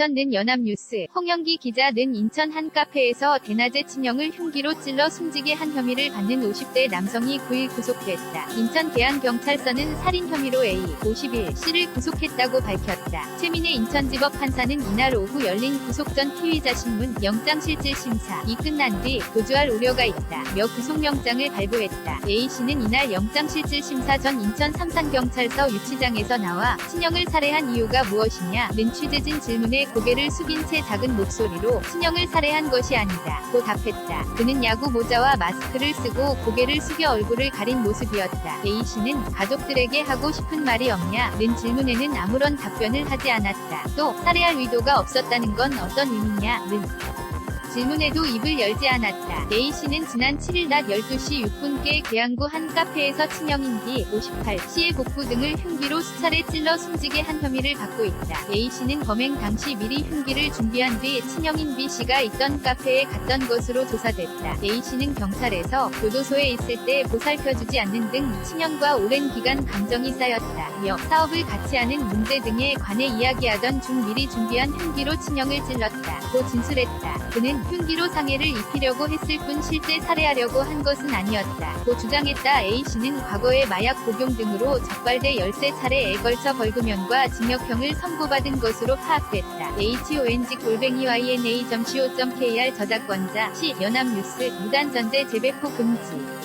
인천 는 연합뉴스 홍영기 기자 는 인천 한 카페에서 대낮에 친형을 흉기로 찔러 숨지게 한 혐의를 받는 50대 남성이 9일 구속됐다. 인천 계양경찰서는 살인 혐의로 A 51 씨를 구속했다고 밝혔다. 최민혜 인천지법 판사는 이날 오후 열린 구속 전 피의자 신문 영장실질심사 이 끝난 뒤 도주할 우려가 있다 며 구속영장을 발부했다. A씨는 이날 영장실질심사 전 인천 삼산경찰서 유치장에서 나와 친형을 살해한 이유가 무엇이냐 는 취재진 질문에 고개를 숙인 채 작은 목소리로 친형을 살해한 것이 아니다 고 답했다. 그는 야구 모자와 마스크를 쓰고 고개를 숙여 얼굴을 가린 모습이었다. A씨는 가족들에게 하고 싶은 말이 없냐 는 질문에는 아무런 답변을 하지 않았다. 또 살해할 의도가 없었다는 건 어떤 의미냐 는 질문에도 입을 열지 않았다. A씨는 지난 7일 낮 12시 6분께 계양구 한 카페에서 친형인 B 58씨의 복부 등을 흉기로 수차례 찔러 숨지게 한 혐의를 받고 있다. A씨는 범행 당시 미리 흉기를 준비한 뒤 친형인 B씨가 있던 카페에 갔던 것으로 조사됐다. A씨는 경찰에서 교도소에 있을 때 보살펴주지 않는 등 친형과 오랜 기간 감정이 쌓였다며 사업을 같이 하는 문제 등에 관해 이야기하던 중 미리 준비한 흉기로 친형을 찔렀다 고 진술했다. 그는 흉기로 상해를 입히려고 했을 뿐 실제 살해하려고 한 것은 아니었다고 주장했다. A씨는 과거에 마약 복용 등으로 적발돼 13차례에 걸쳐 벌금형과 징역형을 선고받은 것으로 파악됐다. HONG 골뱅이 YNA.co.kr 저작권자 시 연합뉴스 무단 전제 재배포 금지